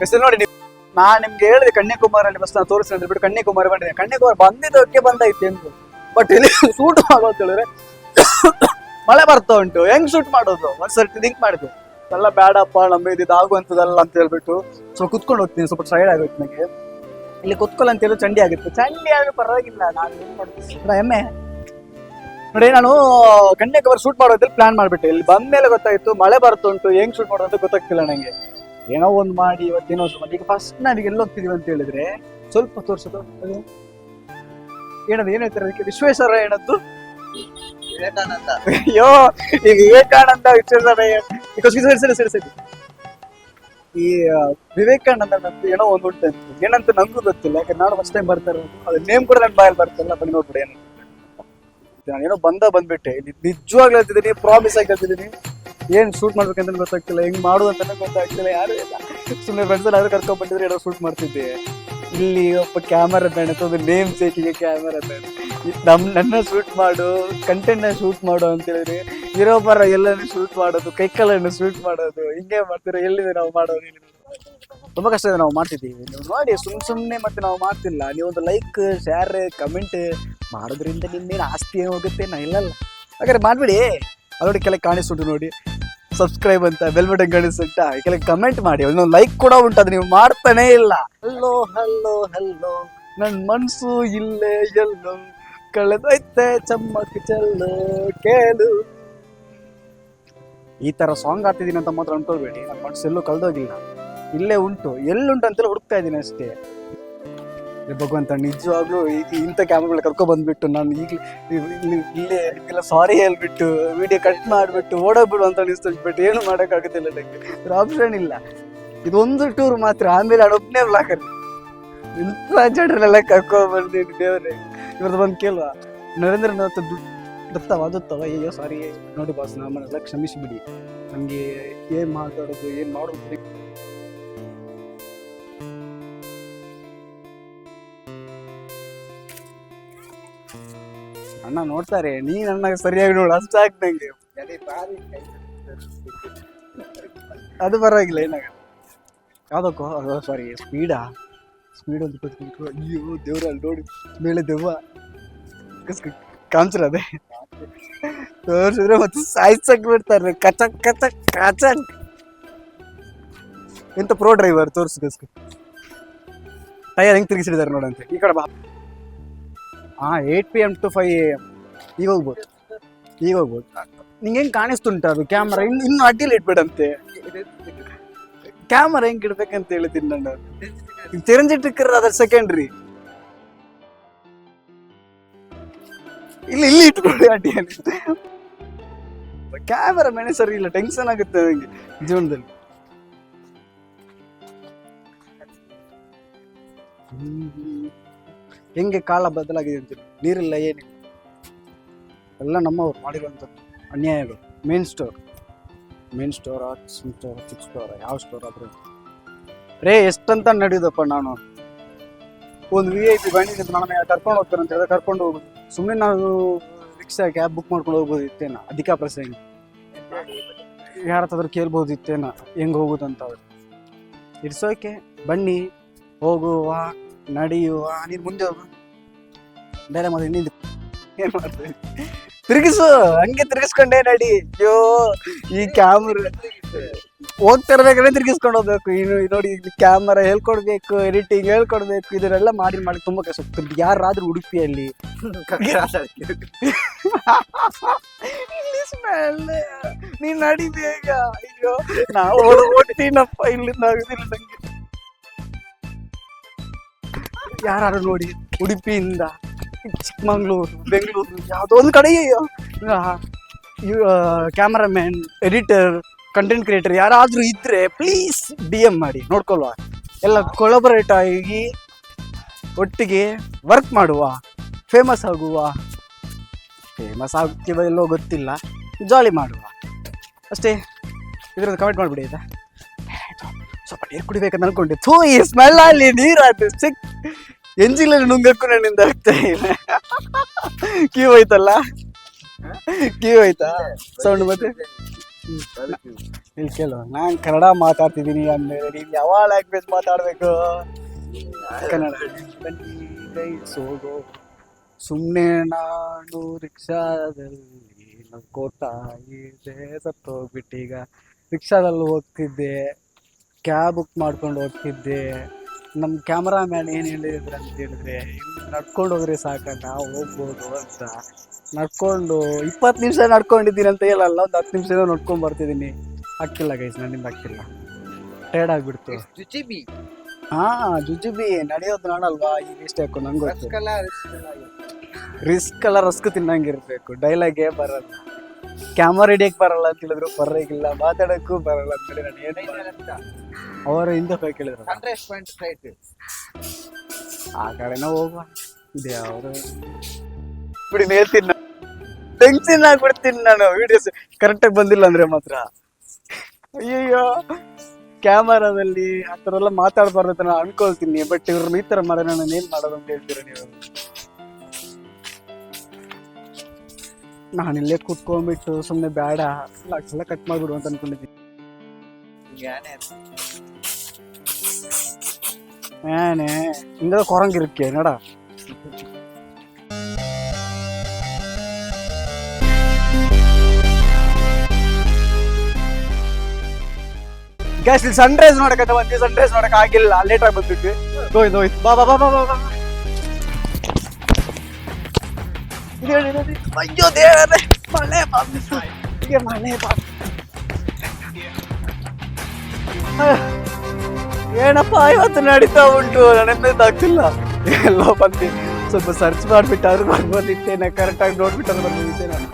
ಹೆಸರು ನೋಡಿ, ನೀವು ನಾನ್ ನಿಮ್ಗೆ ಹೇಳಿದೆ ಅಲ್ಲಿ ಬಸ್ ನಾನು ತೋರಿಸಿ ಬಿಟ್ಟು ಕನ್ಯಾಕುಮಾರಿ ಬಂದಿದೆ ಕನ್ಯಾಕುಮಾರಿ ಬಂದಿದ್ದಕ್ಕೆ ಬಂದೈತೆ ಎಂದು ಬಟ್ ಇಲ್ಲಿ ಸೂಟ್ ಅಂತ ಹೇಳಿದ್ರೆ ಮಳೆ ಬರ್ತಾ ಉಂಟು. ಹೆಂಗ್ ಶೂಟ್ ಮಾಡೋದು? ಒಂದ್ಸರ್ತಿ ಥಿಂಕ್ ಮಾಡಿದ್ವಿ ಎಲ್ಲ ಬೇಡಪ್ಪ ನಮ್ಮ ಇದು ಆಗುವಂತದಲ್ಲ ಅಂತ ಹೇಳ್ಬಿಟ್ಟು. ಸ್ವಲ್ಪ ಕುತ್ಕೊಂಡು ಹೋಗ್ತೀನಿ, ಸ್ವಲ್ಪ ಸೈಡ್ ಆಗುತ್ತೆ ನನಗೆ ಇಲ್ಲಿ ಕುತ್ಕೊಳ್ಳ ಅಂತ ಹೇಳಿ ಚಂಡಿ ಆಗುತ್ತೆ. ಚಂಡಿ ಆದ್ರೂ ಪರವಾಗಿಲ್ಲ, ನಾನು ಎಮ್ಮೆ ನೋಡಿ ನಾನು ಕನ್ಯಾಕುಮಾರಿ ಶೂಟ್ ಮಾಡೋದ್ರಲ್ಲಿ ಪ್ಲಾನ್ ಮಾಡ್ಬಿಟ್ಟೆ. ಇಲ್ಲಿ ಬಂದ್ಮೇಲೆ ಗೊತ್ತಾಯ್ತು, ಮಳೆ ಬರ್ತುಂಟು ಹೆಂಗ್ ಶೂಟ್ ಮಾಡೋದು ಅಂತ ಗೊತ್ತಾಗ್ತಿಲ್ಲ ನಂಗೆ. ಏನೋ ಒಂದು ಮಾಡಿ ಇವತ್ತೇನೋ ಸ್ವಲ್ಪ ಮಾಡಿ ಈಗ ಫಸ್ಟ್ ನಾವೀಗ ಎಲ್ಲಿ ಹೋಗ್ತಿದೀವಿ ಅಂತ ಹೇಳಿದ್ರೆ ಸ್ವಲ್ಪ ತೋರಿಸೋದು ಅದು. ಏನದು ಏನ್ ಹೇಳ್ತಾರೆ ಅದಕ್ಕೆ? ವಿಶ್ವೇಶ್ವರ ಏನದ್ದು ವಿವೇಕಾನಂದ. ಅಯ್ಯೋ ಈಗ ವಿವೇಕಾನಂದ ವಿಶ್ವೇಶ್ವರ ಸರಿ ಸರಿ ಸರಿ ಈ ವಿವೇಕಾನಂದ ಏನೋ ಒಂದು ಉಂಟು ಏನಂತ ನಂಗೂ ಗೊತ್ತಿಲ್ಲ ಯಾಕಂದ್ರೆ ನಾನು ಫಸ್ಟ್ ಟೈಮ್ ಬರ್ತಾರೆ ಅದು ನೇಮ್ ಕೂಡ ನನ್ನ ಬಾಯಲ್ಲಿ ಬರ್ತಿಲ್ಲ ಬನ್ನಿ ನೋಡ್ಬಿಡಿ ಏನು ನಾನು ಏನೋ ಬಂದ ಬಂದ್ಬಿಟ್ಟೆ. ನಿಜವಾಗ್ಲೇ ನಿಜವಾಗ್ಲೂ ಹೇಳ್ತಿದ್ದೀನಿ ಪ್ರಾಮಿಸ್ ಆಗಿ ಹೇಳ್ತಿದ್ದೀನಿ. ಏನ್ ಶೂಟ್ ಮಾಡ್ಬೇಕಂತ ಗೊತ್ತಾಗ್ತಿಲ್ಲ. ಹೆಂಗ್ ಮಾಡುದು ಅಂತ ಗೊತ್ತಾಗ್ತಿಲ್ಲ. ಯಾರು ಇಲ್ಲ. ಸುಮ್ಮನೆ ಫ್ರೆಂಡ್ಸ್ ಯಾರು ಕರ್ಕೊಂಡ್ ಬಂದಿದ್ರೆ ಏನೋ ಶೂಟ್ ಮಾಡ್ತಿದ್ದೆ. ಇಲ್ಲಿ ಒಬ್ಬ ಕ್ಯಾಮರಾ ಬೇಡ ಅಥವಾ ನೇಮ್ ಸೇಕಿಗೆ ಕ್ಯಾಮರಾ ಬೇಡ ನಮ್, ನನ್ನ ಶೂಟ್ ಮಾಡು ಕಂಟೆಂಟ್ನ ಶೂಟ್ ಮಾಡು ಅಂತ ಹೇಳಿದ್ರೆ ಇರೋ ಬರ ಎಲ್ಲನೂ ಶೂಟ್ ಮಾಡೋದು ಕೈಕಾಲನ್ನು ಶೂಟ್ ಮಾಡೋದು, ಹಿಂಗೆ ಮಾಡ್ತೀರಾ, ಎಲ್ಲಿದೆ ನಾವು ಮಾಡೋದು ತುಂಬಾ ಕಷ್ಟ ಇದೆ, ನಾವು ಮಾಡ್ತಿದ್ದೀವಿ. ನೀವು ನೋಡಿ, ಸುಮ್ ಸುಮ್ನೆ ಮತ್ತೆ ನಾವು ಮಾಡ್ತಿಲ್ಲ. ನೀವೊಂದು ಒಂದು ಲೈಕ್ ಶೇರ್ ಕಮೆಂಟ್ ಮಾಡೋದ್ರಿಂದ ನಿಮ್ಮೇನು ಆಸ್ತಿ ಏನು ಹೋಗುತ್ತೆ ನಾ ಇಲ್ಲಲ್ಲ ಹಾಗಾದ್ರೆ ಮಾಡ್ಬಿಡಿ. ಅದರೊಳಗೆ ಕೆಳಗೆ ಕಾಣಿಸ್ಬಿಟ್ಟು ನೋಡಿ. ಸಬ್ಸ್ಕ್ರೈಬ್ ಅಂತ ಬೆಲ್ ಬಟನ್ ಕಾಣಿಸುತ್ತಾ ಕೆಲವು ಕಮೆಂಟ್ ಮಾಡಿ. ಒಂದೊಂದು ಲೈಕ್ ಕೂಡ ಉಂಟು ಅದು ನೀವು ಮಾಡ್ತಾನೇ ಇಲ್ಲ. ಹಲ್ಲೋ ಹಲ್ಲೋ ಹಲ್ಲೋ ನನ್ ಮನ್ಸು ಇಲ್ಲೇ ಎಲ್ಲೋ. ಕಳೆದೈತೆ ಚಮ್ಮಕ್ ಚೆಲ್ಲು, ಕೇಳು. ಈ ತರ ಸಾಂಗ್ ಆಡ್ತಿದ್ದೀನಿ ಅಂತ ಮಾತ್ರ ಅನ್ಕೋಬೇಡಿ ನನ್ನ ಮನ್ಸು ಎಲ್ಲೂ ಕಳ್ದೋಗಿಲ್ಲ. ಇಲ್ಲೇ ಉಂಟು. ಎಲ್ಲುಂಟು ಅಂತೇಳಿ ಹುಡುಕ್ತಾ ಇದ್ದೀನಿ ಅಷ್ಟೇ. ಭಗವಂತ, ನಿಜವಾಗ್ಲೂ ಇಂಥ ಕ್ಯಾಮ್ರಾಗಳು ಕರ್ಕೊಂಡು ಬಂದ್ಬಿಟ್ಟು ನಾನು ಈಗಲೇ ಇಲ್ಲೇ ಎಲ್ಲ ಸಾರಿ ಹೇಳ್ಬಿಟ್ಟು ವಿಡಿಯೋ ಕಟ್ ಮಾಡಿಬಿಟ್ಟು ಓಡೋಗ್ಬಿಡು ಅಂತ ಬಟ್ ಏನು ಮಾಡೋಕ್ಕಾಗುತ್ತಿಲ್ಲ ನನಗೆ ಆಪ್ಷನ್ ಇಲ್ಲ. ಇದೊಂದು ಟೂರ್ ಮಾತ್ರ, ಆಮೇಲೆ ಅಡೊಬ್ಬನೇ ಬ್ಲಾಕರ್ ಇಂಥ ಜನರಲ್ಲೆಲ್ಲ ಕರ್ಕೊಂಡು ಬಂದಿದ್ದೀನಿ ದೇವ್ರೆ. ಇವ್ರದ್ದು ಬಂದು ಕೇಳುವ. ನರೇಂದ್ರನಾಥ್ ದತ್ತವ ದತ್ತವ ಅಯ್ಯೋ ಸಾರಿ ನೋಡಿ ಬಾಸ್ ನಮ್ಮನ್ನೆಲ್ಲ ಕ್ಷಮಿಸಿಬಿಡಿ. ನಮಗೆ ಏನು ಮಾತಾಡೋದು, ಏನು ಮಾಡೋದು ಅಣ್ಣ ನೋಡ್ತಾರೆ, ನೀ ನನ್ನ ಸರಿಯಾಗಿ ನೋಡು, ಅಷ್ಟು ಸಾಕು ಅದೇ ಪರವಾಗಿಲ್ಲ, ಏನಾಗಲ್ಲ. ಯಾವ್ದಕ್ಕೋ ಸಾರಿ ಸ್ಪೀಡಾ ಸ್ಪೀಡ್ ಅಂತ ಕೂತ್ಕೊಂಡು ಅಯ್ಯೋ, ದೇವ್ರ, ಅಲ್ಲಿ ನೋಡಿ, ಮೇಲೆ ದೆವ್ವ. ಕಾಂಚರ ಅದೇ. ತೋರಿಸಿದ್ರೆ ಮತ್ತೆ ಸಾಯ್ಸಕ್ ಬಿಡ್ತಾರೆ, ಕಚಕ್ ಕಚಕ್ ಕಚಕ್. ಎಂತ ಪ್ರೋ ಡ್ರೈವರ್ ತೋರಿಸಿದಸ್ಕು ಟೈರ್ ಹೆಂಗ್ ತಿರುಗಿಸಿದ್ದಾರೆ ನೋಡಂತೆ ಈ ಕಡೆ ಬಾ. ಹಾ eight PM to five AM A ಎಂ ಈಗ ಹೋಗ್ಬೋದು ಈಗ ಹೋಗ್ಬೋದು ನಿಂಗೆ ಹೆಂಗೆ ಕಾಣಿಸ್ತುಂಟ ಅದು ಕ್ಯಾಮ್ರಾ ಇನ್ನು ಇನ್ನು ಇಟ್ಬಿಡಂತೆ ಇಟ್ಬೇಡಂತೆ. ಕ್ಯಾಮರಾ ಹೆಂಗ್ ಇಡ್ಬೇಕಂತ ಹೇಳ್ತೀನಿ ನಾನು. ತಿರಂಜಿಟ್ಟಿಕ್ರ ಅದ್ರ ಸೆಕೆಂಡ್ರಿ ಇಲ್ಲಿ ಇಲ್ಲಿ ಇಟ್ಕೊಳ್ಳಿ ಅಡ್ಡಿಯಲ್ಲಿ ಕ್ಯಾಮರಾ ಮನೆ ಸರಿ ಇಲ್ಲ ಟೆನ್ಷನ್ ಆಗುತ್ತೆ ನನಗೆ ಜೀವನದಲ್ಲಿ. ಹೆಂಗೆ ಕಾಲ ಬದಲಾಗಿದೆ ಅಂತ ನೀರಿಲ್ಲ ಏನು ಎಲ್ಲ ನಮ್ಮವ್ರು ಮಾಡಿರುವಂಥದ್ದು ಅನ್ಯಾಯಗಳು. Main store main store sim store ಚಿಕ್ ಸ್ಟೋರ್ ಯಾವ ಸ್ಟೋರ್ ಆದರೂ. ರೇ, ಎಷ್ಟಂತ ನಡೆಯೋದಪ್ಪ ನಾನು? ಒಂದು ವಿ ಐ ಪಿ ಬಂಡಿ ನಾನು ಕರ್ಕೊಂಡು ಹೋಗ್ತಾರೆ ಅಂತ ಹೇಳಿದ್ರೆ ಕರ್ಕೊಂಡು ಹೋಗ್ಬೋದು ಸುಮ್ಮನೆ ನಾವು ರಿಕ್ಷಾ ಕ್ಯಾಬ್ ಬುಕ್ ಮಾಡ್ಕೊಂಡು ಹೋಗ್ಬೋದು ಇತ್ತೇನ ಅಧಿಕ ಪ್ರಸಂಗ. ಯಾರ ಹತ್ರ ಕೇಳ್ಬೋದು ಇತ್ತೇನ ಹೆಂಗ್ ಹೋಗೋದು ಅಂತ ಅವ್ರು ಇಟ್ಸ್ ಓಕೆ ಬನ್ನಿ, ಹೋಗುವ, ನಡೆಯುವ, ನೀನು ಮುಂದೆ ಹೋಗು. ಬೇರೆ ಮತ್ತೆ ನಿಂದು ಏನು ಮಾಡ್ತೀವಿ ತಿರುಗಿಸು ಹಂಗೆ ತಿರುಗಿಸ್ಕೊಂಡೇ ನಡಿ. ಅಯ್ಯೋ ಈ ಕ್ಯಾಮ್ರಾ ಹೋಗ್ತಿರ್ಬೇಕಾದ್ರೆ ತಿರ್ಗಿಸ್ಕೊಂಡು ಹೋಗ್ಬೇಕು. ಇನ್ನು ನೋಡಿ ಕ್ಯಾಮರಾ ಹೇಳ್ಕೊಡ್ಬೇಕು ಎಡಿಟಿಂಗ್ ಹೇಳ್ಕೊಡ್ಬೇಕು ಇದನ್ನೆಲ್ಲ ಮಾಡಿ ಮಾಡಿ ತುಂಬಾ ಕಷ್ಟ ಆಗ್ತದೆ. ಯಾರಾದ್ರೂ ಉಡುಪಿಯಲ್ಲಿ. ನೀನ್ ನಡಿ ಬೇಗ. ಅಯ್ಯೋ ನಾವು ಹೊಟ್ಟಿನಪ್ಪ ಇಲ್ಲಿಂದ ಆಗುದಿಲ್ಲ ನಂಗೆ. ಯಾರು ನೋಡಿ ಉಡುಪಿಯಿಂದ. ಚಿಕ್ಕಮಂಗ್ಳೂರು, ಬೆಂಗಳೂರು, ಯಾವುದೋ ಒಂದು ಕಡೆ ಕ್ಯಾಮರಾಮ್ಯಾನ್, ಎಡಿಟರ್ ಕಂಟೆಂಟ್ ಕ್ರಿಯೇಟರ್ ಯಾರಾದರೂ ಇದ್ರೆ ಪ್ಲೀಸ್ ಡಿ ಎಂ ಮಾಡಿ, ನೋಡ್ಕೊಳ್ಳುವ. ಎಲ್ಲ ಕೊಲಬರೇಟ್ ಆಗಿ ಒಟ್ಟಿಗೆ ವರ್ಕ್ ಮಾಡುವ ಫೇಮಸ್ ಆಗುವ ಫೇಮಸ್ ಆಗ್ತೀವ ಎಲ್ಲೋ ಗೊತ್ತಿಲ್ಲ ಜಾಲಿ ಮಾಡುವ. ಅಷ್ಟೇ, ಇದ್ರದ್ದು ಕಮೆಂಟ್ ಮಾಡಿಬಿಡಿ ಆಯ್ತಾ? ಸ್ವಲ್ಪ ನೀರು ಕುಡಿಬೇಕಂತ ಅನ್ಕೊಂಡೆ. ಥೂ, ಈ ಸ್ಮೆಲ್ ಅಲ್ಲಿ ನೀರಾದ ಸಿಕ್ ಎಂಜಿಲಲ್ಲಿ ನುಂಗಕ್ಕೂ ನನ್ನಿಂದ ಆಗ್ತಾ ಇಲ್ಲ ಕ್ಯೂ ಹೋಯ್ತಲ್ಲ? ಕ್ಯೂ ಹೋಯ್ತಾ? ಸೌಂಡ್ ಮತ್ತೆ? ಇಲ್ಲಿ ಕೇಳು, ನಾನು ಕನ್ನಡ ಮಾತಾಡ್ತಿದ್ದೀನಿ ಅಂದ್ರೆ ನೀವು ಯಾವ ಲ್ಯಾಂಗ್ವೇಜ್ ಮಾತಾಡಬೇಕು? ಕನ್ನಡ. ಸೋಗೋ ಸುಮ್ಮನೆ ನಾನು ರಿಕ್ಷಾದಲ್ಲಿ ನಗ್ಕೋತಾ ಇದೆ ಸತ್ತೋಗ್ಬಿಟ್ಟೀಗ. ರಿಕ್ಷಾದಲ್ಲಿ ಹೋಗ್ತಿದ್ದೆ, ಕ್ಯಾಬ್ ಬುಕ್ ಮಾಡ್ಕೊಂಡು ಹೋಗ್ತಿದ್ದೆ. ನಮ್ಮ ಕ್ಯಾಮ್ರಾಮ್ಯಾನ್ ಏನು ಹೇಳಿದ್ರು ಅಂತ ಹೇಳಿದ್ರೆ ನಡ್ಕೊಂಡು ಹೋಗ್ರೆ ಸಾಕಣ್ಣ ಹೋಗ್ಬೋದು ಅಂತ. ನಡ್ಕೊಂಡು ಇಪ್ಪತ್ತು ನಿಮಿಷ ನಡ್ಕೊಂಡಿದ್ದೀನಿ ಅಂತ ಹೇಳಲ್ಲ ಒಂದು ಹತ್ತು ನಿಮಿಷ ನಡ್ಕೊಂಡು ಬರ್ತಿದ್ದೀನಿ. ಹಾಕಿಲ್ಲ ಗೈಸ್ ನನ್ನಿಂದ ಹಾಕಿಲ್ಲ ಟೈರ್ಡ್ ಆಗ್ಬಿಡ್ತು. ಜುಜಿಬಿ ಹಾಂ ಜುಜಿಬಿ ನಡೆಯೋದು ನಾಡಲ್ವಾ ಈ ಇಷ್ಟ ಹಾಕು ನಂಗೆ ರಿಸ್ಕ್ ಎಲ್ಲ ರಸ್ಕ್ ತಿನ್ನಂಗಿರ್ಬೇಕು. ಡೈಲಾಗೇ ಬರಲ್ಲ. ಕ್ಯಾಮರಾ ಹಿಡಿಯಕ್ ಬರಲ್ಲ ಅಂತ ಹೇಳಿದ್ರು ಪರ್ವಾಗಿಲ್ಲ. ಮಾತಾಡೋಕ್ಕೂ ಬರಲ್ಲ ಅಂತ ಹೇಳಿ ನಾನು ಏನು ಅವರ ಹಿಂದೆ ಹೋಗಿ ಕೇಳಿದ್ರು. ಹಂಡ್ರೆಡ್ ಪಾಯಿಂಟ್ ಸ್ಟ್ರೈಟ್ ಆ ಕಡೆನ ಹೋಗುವ. ಇದೆ ಅವರು. ಬಿಡಿ ಹೇಳ್ತೀನಿ ಟೆನ್ಷನ್ ಆಗ್ಬಿಡ್ತೀನಿ ನಾನು. ವಿಡಿಯೋಸ್ ಕರೆಕ್ಟಾಗಿ ಬಂದಿಲ್ಲ ಅಂದ್ರೆ ಮಾತ್ರ. ಅಯ್ಯಯ್ಯೋ. ಕ್ಯಾಮರಾದಲ್ಲಿ ಆ ಥರ ಎಲ್ಲ ಮಾತಾಡಬಾರ್ದು ಅಂತ ನಾನು ಅನ್ಕೊಳ್ತೀನಿ. ಬಟ್ ಇವ್ರನ್ನ ಈ ಥರ ಮಾಡಿ ನಾನು ಏನ್ ಮಾಡೋದು ಅಂತ ಹೇಳ್ತೀರ ನೀವು? ನಾನು ಇಲ್ಲೇ ಕುತ್ಕೊಂಡ್ಬಿಟ್ಟು ಸುಮ್ಮನೆ ಬೇಡ. ಎಲ್ಲ ಕಟ್ ಮಾಡ್ಬಿಡು ಅಂತ ಅನ್ಕೊಂಡಿದ್ದೀನಿ. ಯಾನೇ ಏನೇ ಹಿಂಗ ಕೊರಂಗಿರಕ್ಕೆ ನೋಡ ಗ್ಯಾಸ್ ಇಲ್ಲಿ ಸನ್ರೈಸ್ ನೋಡಕತ್ತ ಬಂದ್ವಿ ಸನ್ರೈಸ್ ನೋಡಕ್ ಆಗಿಲ್ಲ ಲೇಟ್ ಆಗಿ ಬಂದ್ಬಿಟ್ವಿ ಹೋಯ್ತು ಹೋಯ್ತು ಬಾ ಬಾ ಬಾ ಬಾ ಬಾ ಬಾ ಇದು ಹೇಳಿ, ಇದು ಹೇಳಿ. ಅಯ್ಯೋ ದೇವರೇ ಮಳೆ ಬಂದ್ಬಿಟ್ಟು ಹೀಗೆ ಮಳೆ ಬಂದು ಏನಪ್ಪ, ಇವತ್ತು ನಡೀತಾ ಉಂಟು ನನಗೆ ಆಗ್ತಿಲ್ಲ ಎಲ್ಲೋ ಬಂದು ಸ್ವಲ್ಪ ಸರ್ಚ್ ಮಾಡ್ಬಿಟ್ಟು ಅದ್ರ ಬಂದಿತ್ತೇನೆ ಕರೆಕ್ಟಾಗಿ ನೋಡ್ಬಿಟ್ಟು ಅದ್ರ ಬಂದಿದ್ದೆ ನಾನು